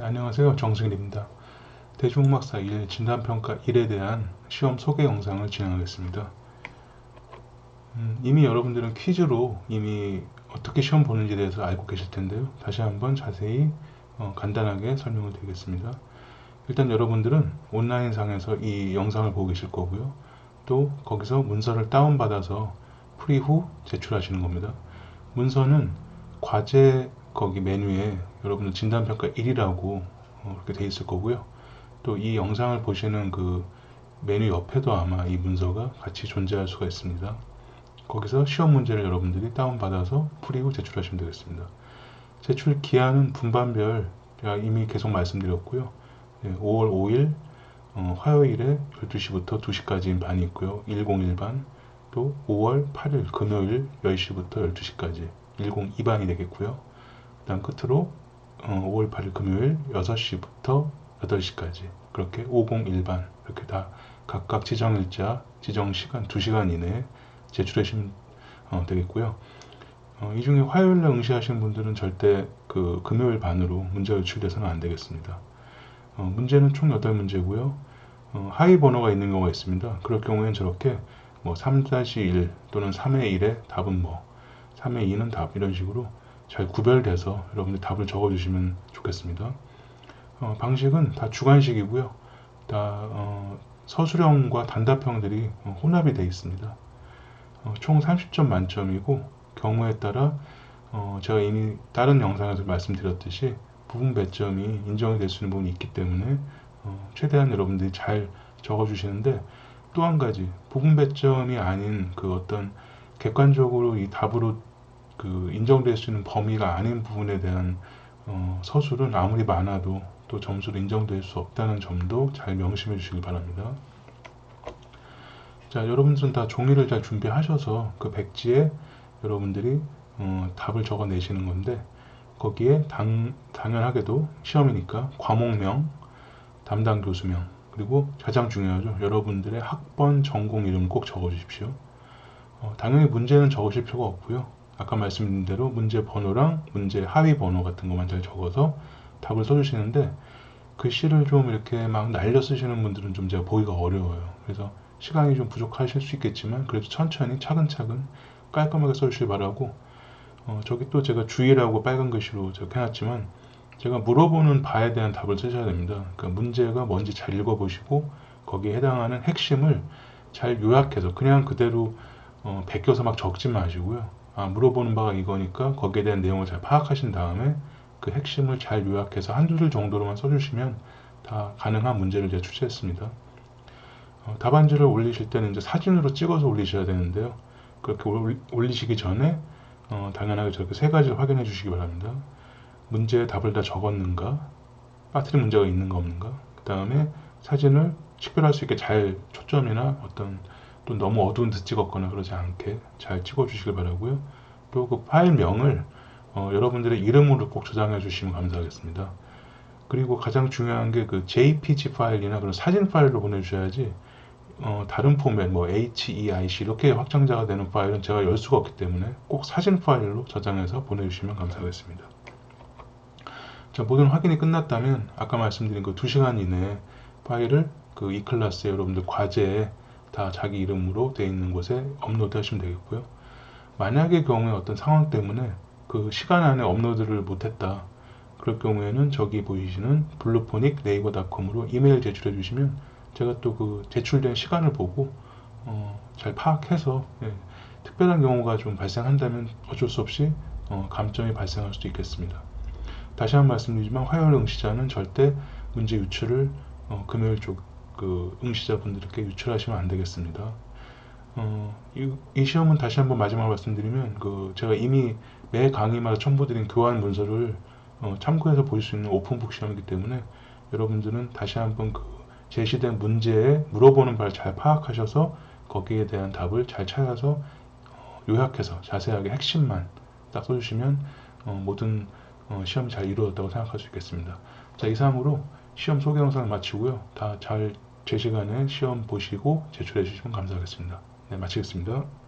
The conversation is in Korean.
네, 안녕하세요. 정승일입니다. 대중음악사 1 진단평가 1에 대한 시험 소개 영상을 진행하겠습니다. 음, 이미 여러분들은 퀴즈로 이미 어떻게 시험 보는지에 대해서 알고 계실 텐데요. 다시 한번 자세히 어, 간단하게 설명을 드리겠습니다. 일단 여러분들은 온라인상에서 이 영상을 보고 계실 거고요. 또 거기서 문서를 다운받아서 풀이 후 제출하시는 겁니다. 문서는 과제 거기 메뉴에 여러분들 진단평가 1이라고 어, 이렇게 돼 있을 거고요. 또 이 영상을 보시는 그 메뉴 옆에도 아마 이 문서가 같이 존재할 수가 있습니다. 거기서 시험 문제를 여러분들이 다운받아서 풀이고 제출하시면 되겠습니다. 제출 기한은 분반별 이미 계속 말씀드렸고요. 5월 5일 어, 화요일에 12시부터 2시까지인 반이 있고요. 101반 또 5월 8일 금요일 10시부터 12시까지 102반이 되겠고요. 다음 끝으로 어, 5월 8일 금요일 6시부터 8시까지 그렇게 501반 이렇게 다 각각 지정일자, 지정시간 2시간 이내에 제출하시면 어, 되겠고요. 어, 이 중에 화요일에 응시하시는 분들은 절대 그 금요일 반으로 문제가 유출돼서는 안 되겠습니다. 어, 문제는 총 8문제고요. 어, 하위 번호가 있는 경우가 있습니다. 그럴 경우에는 저렇게 뭐 3-1 또는 3의 1의 답은 뭐 3의 2는 답 이런 식으로 잘 구별돼서 여러분들 답을 적어주시면 좋겠습니다. 어, 방식은 다 주관식이고요. 다 어, 서술형과 단답형들이 어, 혼합이 되어 있습니다. 어, 총 30점 만점이고 경우에 따라 어, 제가 이미 다른 영상에서 말씀드렸듯이 부분 배점이 인정이 될 수 있는 부분이 있기 때문에 어, 최대한 여러분들이 잘 적어주시는데 또 한 가지 부분 배점이 아닌 그 어떤 객관적으로 이 답으로 그 인정될 수 있는 범위가 아닌 부분에 대한 어, 서술은 아무리 많아도 또 점수로 인정될 수 없다는 점도 잘 명심해 주시기 바랍니다. 자, 여러분들은 다 종이를 잘 준비하셔서 그 백지에 여러분들이 어, 답을 적어 내시는 건데 거기에 당, 당연하게도 시험이니까 과목명, 담당 교수명, 그리고 가장 중요하죠. 여러분들의 학번, 전공 이름을 꼭 적어 주십시오. 어, 당연히 문제는 적으실 필요가 없고요. 아까 말씀드린 대로 문제 번호랑 문제 하위 번호 같은 것만 잘 적어서 답을 써주시는데 글씨를 좀 이렇게 막 날려 쓰시는 분들은 좀 제가 보기가 어려워요. 그래서 시간이 좀 부족하실 수 있겠지만 그래도 천천히 차근차근 깔끔하게 써주시기 바라고 어, 저기 또 제가 주의라고 빨간 글씨로 제가 해놨지만 제가 물어보는 바에 대한 답을 쓰셔야 됩니다. 그러니까 문제가 뭔지 잘 읽어보시고 거기에 해당하는 핵심을 잘 요약해서 그냥 그대로 어, 베껴서 막 적지 마시고요. 아, 물어보는 바가 이거니까 거기에 대한 내용을 잘 파악하신 다음에 그 핵심을 잘 요약해서 한두 줄 정도로만 써주시면 다 가능한 문제를 제가 출제했습니다. 어, 답안지를 올리실 때는 이제 사진으로 찍어서 올리셔야 되는데요. 그렇게 올리시기 전에 어, 당연하게 저렇게 세 가지를 확인해 주시기 바랍니다. 문제의 답을 다 적었는가? 빠트린 문제가 있는가 없는가? 그 다음에 사진을 식별할 수 있게 잘 초점이나 어떤 또 너무 어두운 듯 찍었거나 그러지 않게 잘 찍어 주시길 바라고요. 또 그 파일명을 어, 여러분들의 이름으로 꼭 저장해 주시면 감사하겠습니다. 그리고 가장 중요한 게 그 JPG 파일이나 그런 사진 파일로 보내주셔야지 어, 다른 포맷 뭐 HEIC 이렇게 확장자가 되는 파일은 제가 열 수가 없기 때문에 꼭 사진 파일로 저장해서 보내주시면 감사하겠습니다. 자, 모든 확인이 끝났다면 아까 말씀드린 그 2시간 이내에 파일을 그 E클래스에 여러분들 과제에 다 자기 이름으로 되어 있는 곳에 업로드 하시면 되겠고요. 만약의 경우에 어떤 상황 때문에 그 시간 안에 업로드를 못했다. 그럴 경우에는 저기 보이시는 블루포닉 네이버닷컴으로 이메일 제출해 주시면 제가 또 그 제출된 시간을 보고 어, 잘 파악해서 예, 특별한 경우가 좀 발생한다면 어쩔 수 없이 어, 감점이 발생할 수도 있겠습니다. 다시 한 번 말씀드리지만 화요일 응시자는 절대 문제 유출을 어, 금요일 쪽 그 응시자분들께 유출하시면 안 되겠습니다. 어, 이, 이, 시험은 다시 한번 마지막으로 말씀드리면 그 제가 이미 매 강의마다 첨부드린 교환 문서를 어, 참고해서 보실 수 있는 오픈북 시험이기 때문에 여러분들은 다시 한번 그 제시된 문제에 물어보는 바를 잘 파악하셔서 거기에 대한 답을 잘 찾아서 어, 요약해서 자세하게 핵심만 딱 써주시면 어, 모든 어, 시험이 잘 이루어졌다고 생각할 수 있겠습니다. 자 이상으로 시험 소개 영상을 마치고요. 다 잘 제 시간에 시험 보시고 제출해 주시면 감사하겠습니다. 네, 마치겠습니다.